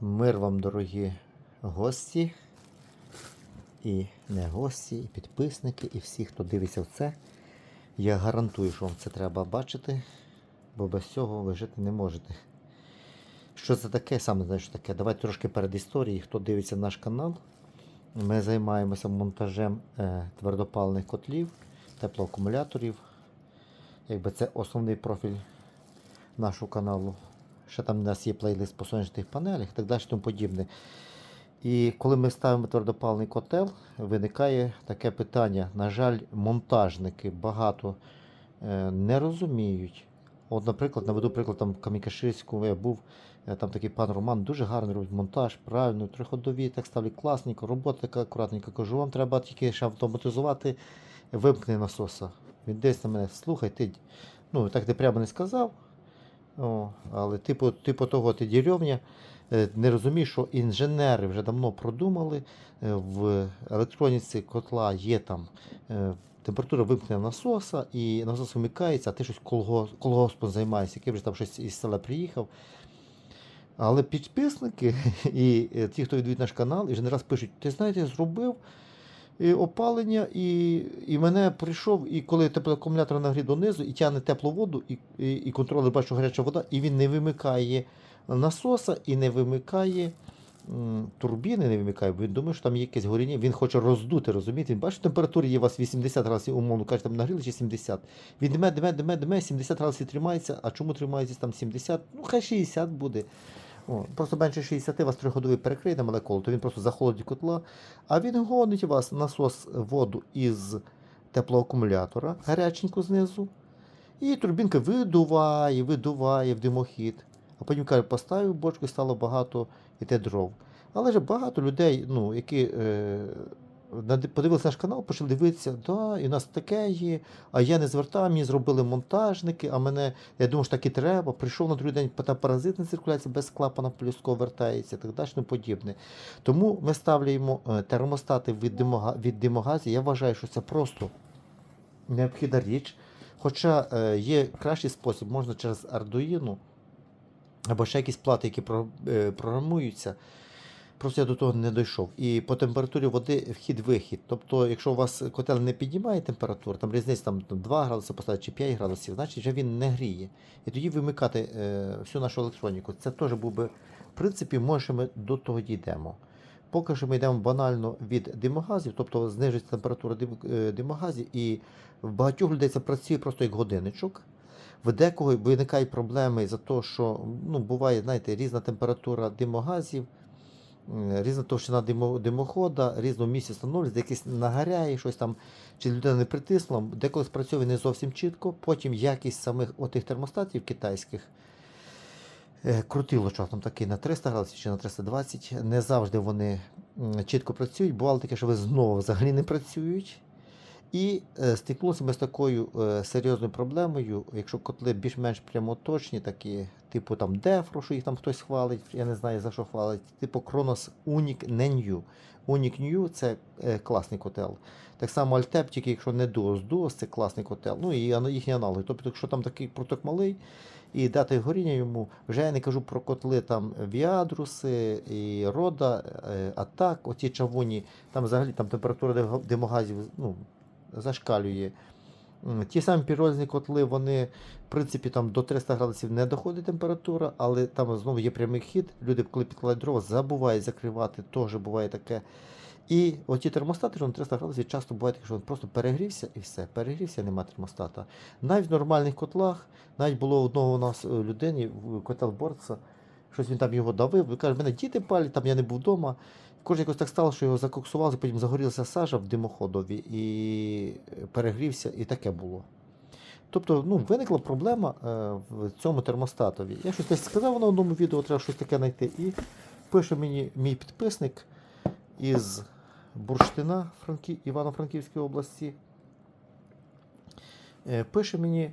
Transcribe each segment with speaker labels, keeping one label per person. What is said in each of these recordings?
Speaker 1: Мир вам, дорогі гості, і не гості, і підписники, і всі, хто дивиться в це. Я гарантую, що вам це треба бачити, бо без цього ви жити не можете. Що це таке? Саме знаю, що таке. Давайте трошки перед історією. Хто дивиться наш канал, ми займаємося монтажем е, твердопаливних котлів, теплоакумуляторів. Якби це основний профіль нашого каналу. Ще там у нас є плейлист по сонячних панелях і так далі тому подібне. І коли ми ставимо твердопаливний котел, виникає таке питання. На жаль, монтажники багато е, не розуміють. От, наприклад, наведу приклад там в Камікаширську, я був, е, там такий пан Роман дуже гарно робить монтаж, правильно, триходові, так ставлять класненько, робота така акуратненька. Кажу, вам треба тільки ще автоматизувати, вимкни насоса. Він десь на мене, слухай, ти, ну так ти прямо не сказав. О, але типу, типу того ти деревня, е, не розумієш, що інженери вже давно продумали, е, в електроніці котла є там е, температура вимкнення насоса, і насос вмикається, а ти щось колгос- колгоспом займаєшся, який вже там щось із села приїхав. Але підписники і ті, хто відвідує наш канал, і вже не раз пишуть, ти знаєте, зробив і опалення, і, і мене прийшов, і коли теплоакумулятор нагрів донизу, і тягне теплу воду, і, і, і контролер бачу гаряча вода, і він не вимикає насоса і не вимикає м, турбіни, не вимикає, бо він думає, що там є якесь горіння, він хоче роздути, розумієте? Він бачить, температура є у вас 80 градусів, умовно каже, там нагріли чи 70. Він дме, дме, дме, дме, 70 градусів тримається, а чому тримається там 70? Ну, хай 60 буде. Просто менше 60 вас трьохходовий перекриє на молекулу, то він просто захолодить котла, а він гонить у вас насос воду із теплоакумулятора, гаряченьку знизу, і турбінка видуває, видуває в димохід. А потім каже, поставив бочку і стало багато іде дров. Але ж багато людей, ну, які е, подивилися наш канал, почали дивитися, да, і у нас таке є, а я не звертав, мені зробили монтажники, а мене, я думав, що так і треба. Прийшов на другий день, та паразитна циркуляція без клапана плюско вертається, так далі, подібне. Тому ми ставляємо е, термостати від, димога, від димогазів. Я вважаю, що це просто необхідна річ. Хоча е, є кращий спосіб, можна через Arduino або ще якісь плати, які е, програмуються. Просто я до того не дійшов. І по температурі води вхід-вихід. Тобто, якщо у вас котел не піднімає температуру, там різниця там, 2 градуси поставити чи 5 градусів, значить вже він не гріє. І тоді вимикати е, всю нашу електроніку. Це теж був би, в принципі, може ми до того дійдемо. Поки що ми йдемо банально від димогазів, тобто знижується температура е, димогазів, і в багатьох людей це працює просто як годинничок. В декого виникають проблеми за те, що ну, буває, знаєте, різна температура димогазів, різна товщина димохода, різного місця становлюється, якийсь нагаряє, щось там, чи людина не притиснула, деколи спрацьовує не зовсім чітко. Потім якість самих отих термостатів китайських. крутило Крутилочок там такий на 300 градусів чи на 320. Не завжди вони чітко працюють. Бувало таке, що вони знову взагалі не працюють. І е, стикнулися ми з такою е, серйозною проблемою, якщо котли більш-менш прямоточні, такі, типу там Defro, що їх там хтось хвалить, я не знаю за що хвалить, типу Unic не New. Unic New це е, класний котел. Так само Altep, тільки якщо не Duos, Duos це класний котел. Ну і їхні аналоги. Тобто, якщо там такий проток малий і дати горіння йому, вже я не кажу про котли там Віадруси і Рода, е, Атак, оці чавуні, там взагалі там температура димогазів ну, зашкалює. Ті самі пірольні котли, вони, в принципі, там до 300 градусів не доходить температура, але там знову є прямий хід. Люди, коли підкладають дрова, забувають закривати, теж буває таке. І оті термостати, що на 300 градусів часто буває таке, що він просто перегрівся і все. Перегрівся, нема термостата. Навіть в нормальних котлах, навіть було одного у нас е, людині, котел Борца, щось він там його давив, каже, мене діти палять, там я не був вдома. Кожен якось так стало, що його закоксували, потім загорілася сажа в димоходові і перегрівся, і таке було. Тобто ну, виникла проблема е, в цьому термостатові. Я щось десь сказав на одному відео, треба щось таке знайти. І пише мені мій підписник із Бурштина Франкі... Івано-Франківської області. Е, Пише мені,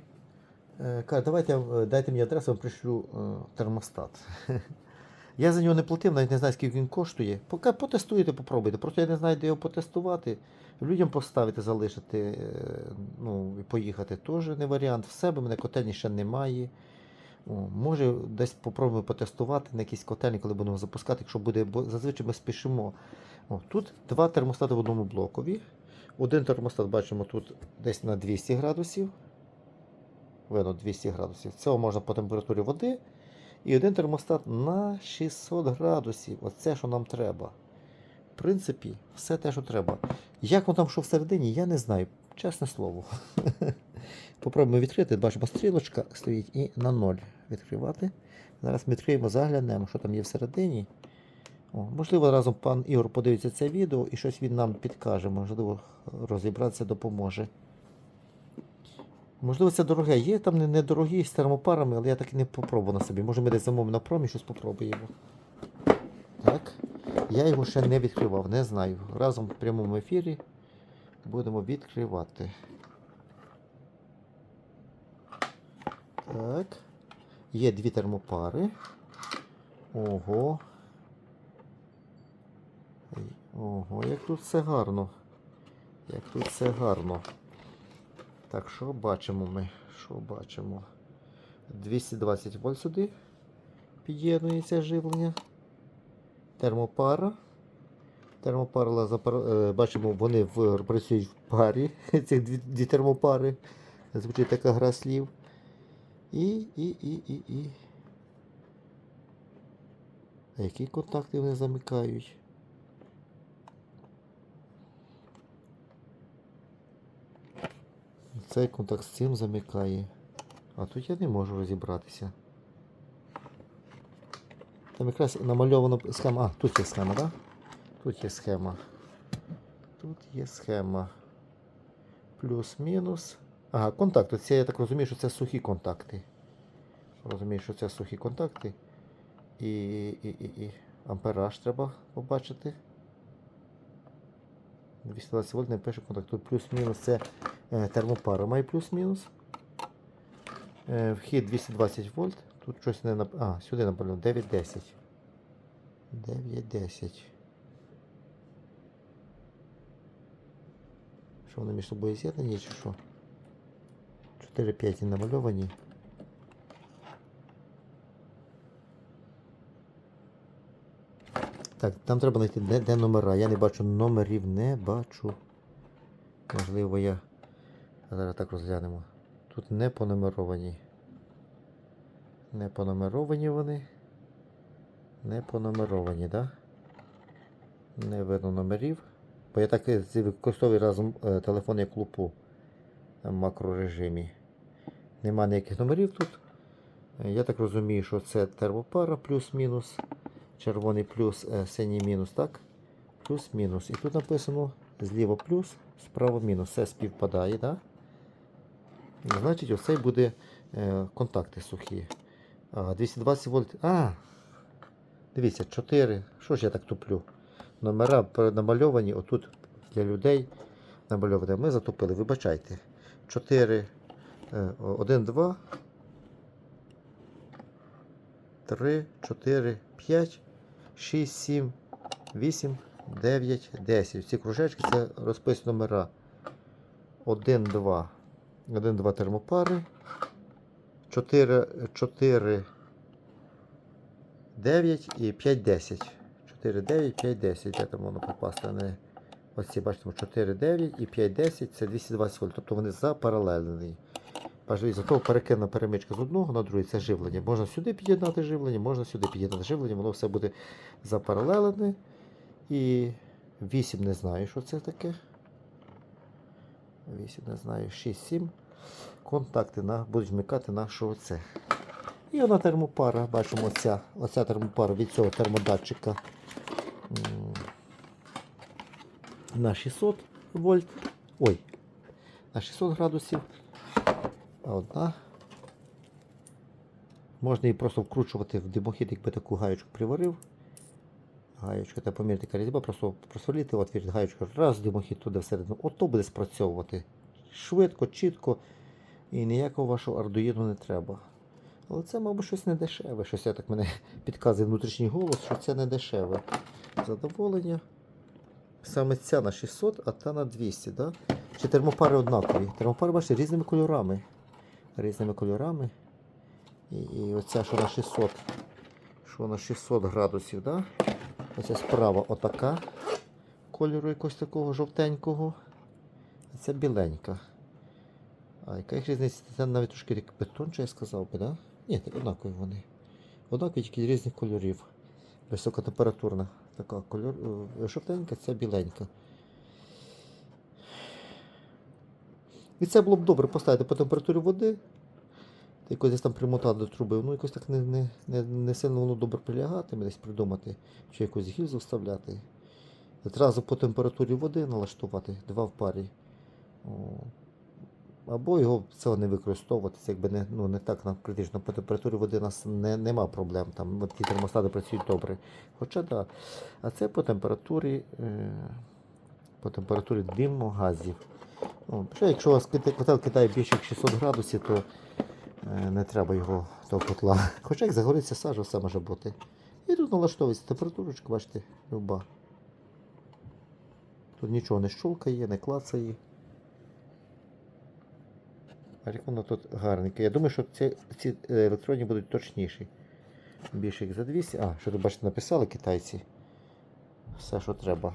Speaker 1: е, каже, давайте, дайте мені адресу, я вам пришлю термостат. Я за нього не платив, навіть не знаю, скільки він коштує. Поки потестуєте, попробуйте. Просто я не знаю, де його потестувати. Людям поставити, залишити, е, ну, і поїхати теж не варіант. В себе мене котельні ще немає. О, може, десь попробуємо потестувати на якийсь котельні, коли будемо запускати, якщо буде, бо зазвичай ми спішимо. О, тут два термостати в одному блокові. Один термостат бачимо тут десь на 200 градусів. Видно 200 градусів. Цього можна по температурі води. І один термостат на 600 градусів. Оце, що нам треба. В принципі, все те, що треба. Як воно там що всередині, я не знаю. Чесне слово. Попробуємо відкрити. Бачимо, стрілочка стоїть і на 0 відкривати. Зараз ми відкриємо, заглянемо, що там є всередині. О, можливо, разом пан Ігор подивиться це відео і щось він нам підкаже. Можливо, розібратися допоможе. Можливо, це дороге. Є там недорогі з термопарами, але я так і не попробував на собі. Може ми десь замовимо на промі щось попробуємо. Так. Я його ще не відкривав, не знаю. Разом в прямому ефірі будемо відкривати. Так. Є дві термопари. Ого. Ого, як тут все гарно. Як тут все гарно. Так, що бачимо ми? Що бачимо? 220 вольт сюди під'єднується живлення. Термопара. Термопара е, бачимо, вони працюють в парі. Ці дві, дві термопари. Звучить така гра слів. І, і, і, і, і. А які контакти вони замикають? Цей контакт з цим замикає. А тут я не можу розібратися. Там якраз намальовано схема. А, тут є схема, так? Да? Тут є схема. Тут є схема. Плюс-мінус. Ага, контакти. Це я так розумію, що це сухі контакти. Розумію, що це сухі контакти. І, і, і, і. ампераж треба побачити. 220 вольт не пише контакт. Тут плюс-мінус це термопара має плюс-мінус. Е, вхід 220 вольт. Тут щось не нап... А, сюди напевно 9-10. 9-10. Що вони між собою з'єднані чи що? 4-5 намальовані. Так, там треба знайти, де, де номера. Я не бачу номерів, не бачу. Можливо, я. Зараз так розглянемо. Тут не понумеровані. Не понумеровані вони. Не понумеровані, так? Да? Не видно номерів. Бо я так і використовую разом е, телефон як лупу в макрорежимі. Нема ніяких номерів тут. Е, Я так розумію, що це термопара плюс-мінус. Червоний плюс, е, синій мінус, так? Плюс-мінус. І тут написано зліва плюс, справа мінус. Все співпадає, так? Значить, оцей буде е, контакти сухі. А, 220 вольт. А! Дивіться, 4. Що ж я так туплю? Номера перенамальовані отут для людей. Намальовані. Ми затопили, вибачайте. 4, 1, 2, 3, 4, 5, 6, 7, 8, 9, 10. Ці кружечки це розпис номера. 1, 2. 1, 2 термопари. 4, 4, 9 і 5, 10. 4, 9, 5, 10. Де там воно попасти? Не... Оці, бачимо, 4, 9 і 5, 10 це 220 вольт. Тобто вони запаралелені. Бажаю, зато перекинена перемичка з одного на другий це живлення. Можна сюди під'єднати живлення, можна сюди під'єднати живлення, воно все буде запаралелене. І 8 не знаю, що це таке. 8 не знаю, 6, 7. Контакти на, будуть вмикати нашу оце. І вона термопара, бачимо, оця, оця термопара від цього термодатчика на 600 вольт. Ой, на 600 градусів. А Одна. Можна її просто вкручувати в димохід, якби таку гаєчку приварив. Гаєчка та поміряти різьба, просто просверлити отвір, гаєчку раз, димохід туди всередину. Ото буде спрацьовувати. Швидко, чітко і ніякого вашого ардуїну не треба. Але це, мабуть, щось не дешеве. Щось я так мене підказує внутрішній голос, що це не дешеве. Задоволення. Саме ця на 600, а та на 200, да? Чи термопари однакові? Термопари, бачите, різними кольорами. Різними кольорами. І, і оця, що на 600, що на 600 градусів, да? Оця справа отака кольору якогось такого жовтенького. А це біленька. А яка їх різниця? Це навіть трошки як бетон, що я сказав би, да? Ні, так однакові вони. Однакові тільки різних кольорів. Високотемпературна така кольор. е, Жовтенька, це біленька. І це було б добре поставити по температурі води. Якось десь там примотати до труби. Ну, якось так не, не, не, не сильно воно добре прилягатиме, десь придумати, чи якусь гільзу вставляти. Одразу по температурі води налаштувати, два в парі. Або його цього не використовувати, це якби не, ну, не так на критично. По температурі води у нас не, нема проблем. Там ті термостати працюють добре. Хоча да. А це по температурі, е, по температурі диму, газів. Ну, якщо у вас котел кидає більше 600 градусів, то не треба його того котла. Хоча як загориться сажа, все може бути. І тут налаштовується температурочка, бачите, люба. Тут нічого не щолкає, не клацає. А тут гарненьке. Я думаю, що ці, ці е, електронні будуть точніші. Більше як за 200. А, що тут бачите, написали китайці. Все, що треба.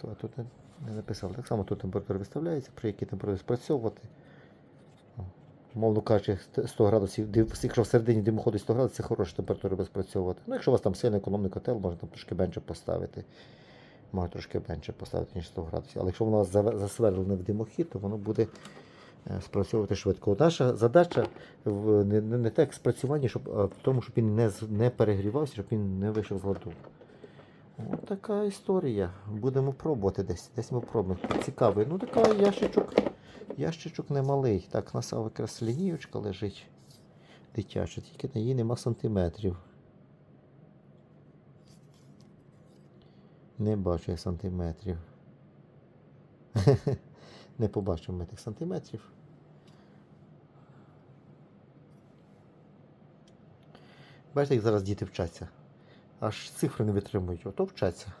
Speaker 1: То а тут не написали. Так само тут температура виставляється, при якій температурі спрацьовувати. Мовно кажучи, 100 градусів, якщо всередині димоходить 100 градусів, це хороша температура буде спрацьовувати. Ну, якщо у вас там сильно економний котел, можна там трошки менше поставити. Можна трошки менше поставити, ніж 100 градусів. Але якщо воно засверлене в димохід, то воно буде е, спрацьовувати швидко. Наша задача не, не, не так спрацювання, щоб, в тому, щоб він не, не перегрівався, щоб він не вийшов з ладу. Ось така історія. Будемо пробувати десь. Десь ми пробуємо. Цікавий. Ну така ящичок. Ящичок немалий. Так, на саме якраз лінієчка лежить дитяча, тільки на її нема сантиметрів. Не бачу я сантиметрів. Не побачимо ми тих сантиметрів. Бачите, як зараз діти вчаться. Аж цифри не витримують. Ото вчаться.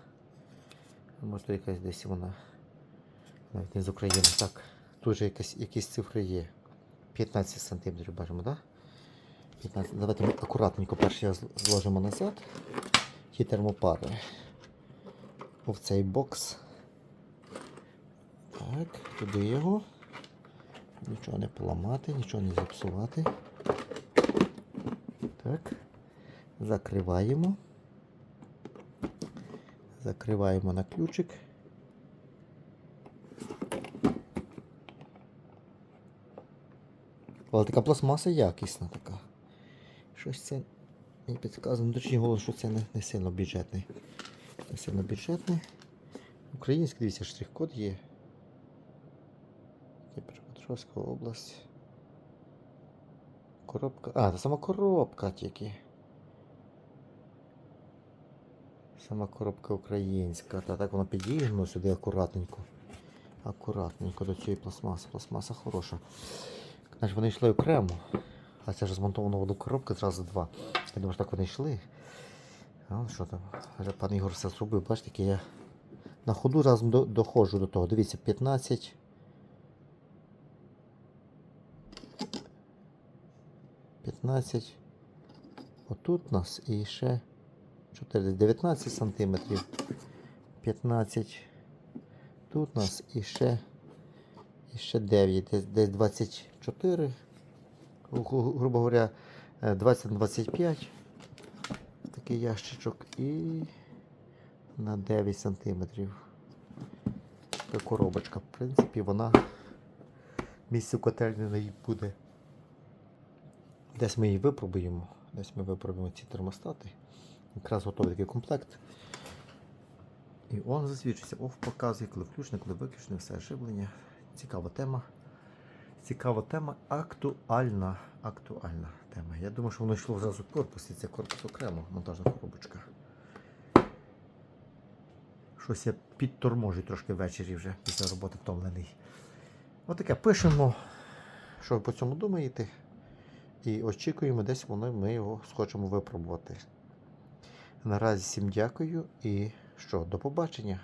Speaker 1: Може, якась десь вона. Навіть не з України. Так. Тут же якась, якісь цифри є. 15 сантиметрів бачимо, так? Да? 15. Давайте ми акуратненько перше зложимо назад. Ті термопари. В цей бокс. Так, туди його. Нічого не поламати, нічого не зіпсувати. Так. Закриваємо. Закриваємо на ключик. Але така пластмаса якісна така. Щось це мені підказано, точні голос, що це не, не сильно бюджетний. Не сильно бюджетний. Український, дивіться, штрих-код є. Дніпропетровська область. Коробка. А, це сама коробка тільки. Сама коробка українська. Та так воно підігнуло сюди акуратненько. Акуратненько до цієї пластмаси. Пластмаса хороша. Значить, вони йшли окремо. А це ж змонтовано в одну коробку зразу два. Я думаю, що так вони йшли. А що там? Пан Ігор все зробив. Бачите, я на ходу разом до, доходжу до того. Дивіться, 15. П'ятнадцять. Отут у нас і ще 4, 19 сантиметрів. 15. Тут у нас і ще, і ще 9, десь, десь 24. Гру- гру- Грубо говоря, е, 20 на 25. Такий ящичок. І на 9 сантиметрів. Така коробочка. В принципі, вона місце в котельні буде. Десь ми її випробуємо. Десь ми випробуємо ці термостати. Якраз готовий такий комплект. І он засвідчиться. Оф показує, коли включено, коли виключено, все живлення. Цікава тема. Цікава тема, актуальна. Актуальна тема. Я думаю, що воно йшло зразу в корпус, і це корпус окремо, монтажна коробочка. Щось я підторможу трошки ввечері вже після роботи втомлений. Отаке пишемо, що ви по цьому думаєте. І очікуємо, десь воно ми його схочемо випробувати. Наразі всім дякую і що, до побачення.